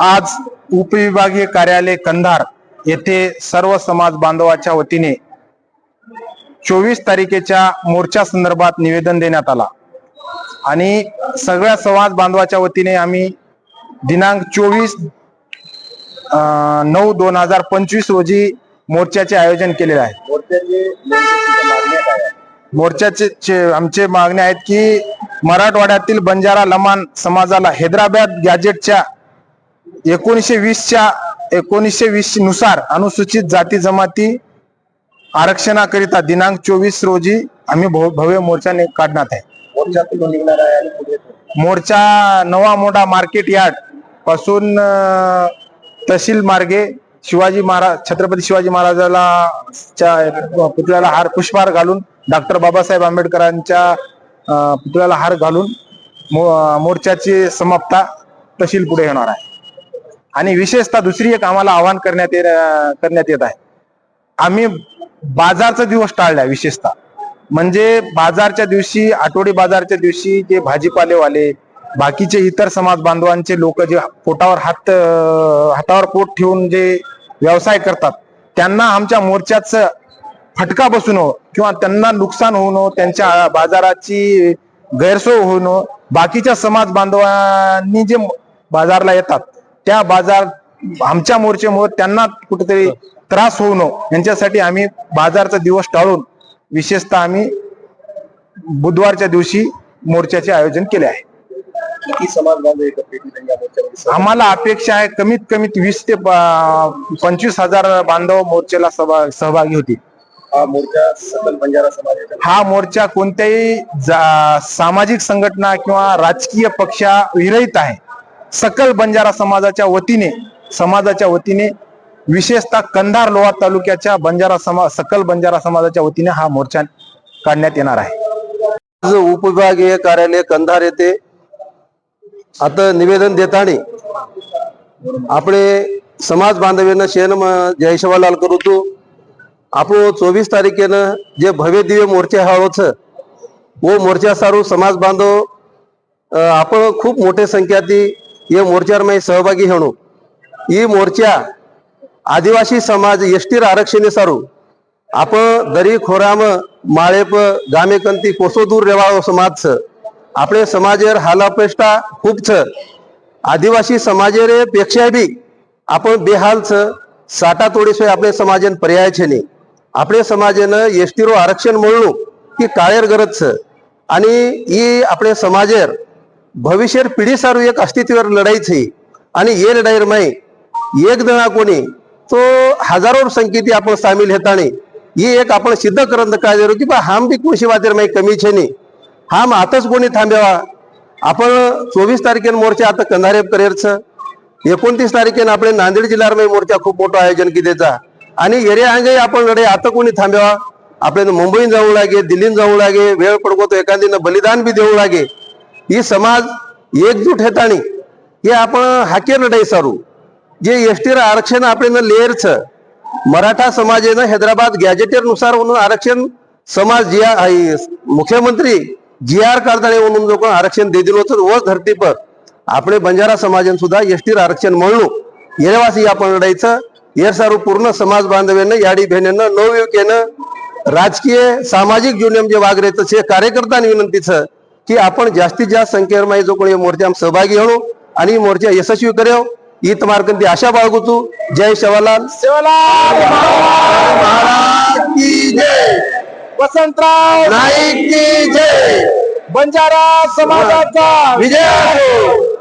आज उपविभागीय कार्यालय कंधार येथे सर्व समाज बांधवाच्या वतीने चोवीस तारखेच्या मोर्चा संदर्भात निवेदन देण्यात आला. आणि सगळ्या समाज बांधवाच्या वतीने आम्ही दिनांक चोवीस नऊ दोन हजार पंचवीस रोजी मोर्चाचे आयोजन केलेले आहे. मोर्चाचे आमचे मागणे आहेत की मराठवाड्यातील बंजारा लमान समाजाला हैदराबाद गॅजेटच्या एकोणीसशे वीसच्या एकोणीसशे वीसनुसार अनुसूचित जाती जमाती आरक्षणाकरिता दिनांक चोवीस रोजी आम्ही भव- भव्य मोर्चाने काढण्यात आहे. मोर्चा निघणार आहे मोर्चा नवा मोठा मार्केट यार्डपासून तहसील मार्गे शिवाजी महाराज छत्रपती शिवाजी महाराजाला पुतळ्याला हार पुष्पहार घालून डॉक्टर बाबासाहेब आंबेडकरांच्या पुतळ्याला हार घालून मो- मोर्चाची समाप्ता तहसील पुढे होणार आहे. आणि विशेषतः दुसरी एक आम्हाला आव्हान करण्यात येत करण्यात येत आहे. आम्ही बाजारचा दिवस टाळला विशेषतः. म्हणजे बाजारच्या दिवशी आठवडी बाजारच्या दिवशी जे भाजीपालेवाले बाकीचे इतर समाज बांधवांचे लोक जे पोटावर हात हातावर पोट ठेवून जे व्यवसाय करतात त्यांना आमच्या मोर्चाच फटका बसू नये किंवा त्यांना नुकसान होऊ नये त्यांच्या बाजाराची गैरसोय होऊ नये बाकीच्या समाज बांधवांनी जे बाजारला येतात त्या बाजार आमच्या मोर्चेमुळे त्यांना कुठेतरी त्रास होऊ नये. यांच्यासाठी आम्ही बाजारचा दिवस टाळून विशेषतः आम्ही बुधवारच्या दिवशी मोर्चाचे आयोजन केले आहे? आम्हाला अपेक्षा आहे कमीत कमीत वीस ते पंचवीस हजार बांधव मोर्चेला सहभा- सहभागी होतील. हा मोर्चा सकल बंजारा समाजाचा हा मोर्चा कोणत्याही सामाजिक संघटना किंवा राजकीय पक्षा विरहित आहे. सकल बंजारा समाजाच्या वतीने समाजाच्या वतीने विशेषतः कंधार लोहा तालुक्याच्या बंजारा समाज सकल बंजारा समाजाच्या वतीने हा मोर्चा काढण्यात येणार आहे आज उपविभागीय कार्यालय कंधार येथे आता निवेदन देताना આપણે સમાજ બાંધવ્યના શહેરમાં જય સવાલાલ કરું છું આપણો ચોવીસ તારીખેને જે ભવ્ય દિવ્ય મોરચા હાળો છે वो मोर्चा सारू समाज बांधव अ, आपण खूप मोठ्या संख्याती ये मोर्चार सहभागी होणू ही मोर्चा आदिवासी समाज एसटी आरक्षण सारू आपण दरी खोराम माळेप ગામેકંતી કોસો દૂર રહેવાળો સમાજ છે આપણે સમાજેર હાલાપેષ્ટા ખૂબ છે આદિવાસી સમાજેરે પેક્ષા બી आपण બેહાલ છે સાટા તોડીસો આપણે સમાજને પર્યાય છે નહીં આપણે સમાજને એસટીરો આરક્ષણ મળવું ही काळेर गरज છે आणि ही આપણે સમાજેર ભવિષ્ય पिढी સારું એક અસ્તિત્વર લડાઈ છે आणि ये लढाईर माई एक जणा कोणी तो हजारो संख्येती आपण सामील हेताणी ही एक आपण सिद्ध करत काय जरू की बा हाम बी कृषी वातेर माई कमी छे नी हाम आताच कोणी थांब्यावा आपण चोवीस तारखेन मोर्चा आता कंधारेब करेरच एकोणतीस तारखेन આપણે नांदेड जिल्ह्यावर माई मोर्चा खूप मोठं आयोजन किदेचा आणि येरे अंगे आपण लढे आता कोणी थांब्यावा आपल्याला मुंबईन जाऊ लागे दिल्लीन जाऊ लागे वेळ पडको तो एखादीनं बलिदान बी देऊ लागे ही समाज एकजूट हेताणी हे आपण हाकेर लढाई सारू. जे एसटी आरक्षण आपल्याला लेअरच मराठा समाजेनं हैदराबाद गॅजेटेरनुसार म्हणून आरक्षण समाज जी आर मुख्यमंत्री जी आर कारदाळे म्हणून जो कोण आरक्षण दे दिलं होतं व धरती पर आपले बंजारा समाजाने सुद्धा एसटी आरक्षण म्हणू येण्यावासी आपण लढायचं हे पूर्ण समाज बांधव्यानं याडी बहिणीनं नवयुवकेनं राजकीय सामाजिक जीवन जे वागरेचं छे कार्यकर्त्यांनी विनंतीचं की आपण जास्तीत जास्त સંખ્યામાં जो कोणी मोर्चा सहभागी હણો आणि मोर्चा यशस्वी કર્યો ईत मार्कंती आशा बाळगुतू. जय शवालाल. शेवालाल जय. वसंतराव नाईक की जय. बंजारा समाजाचा. विजय हो.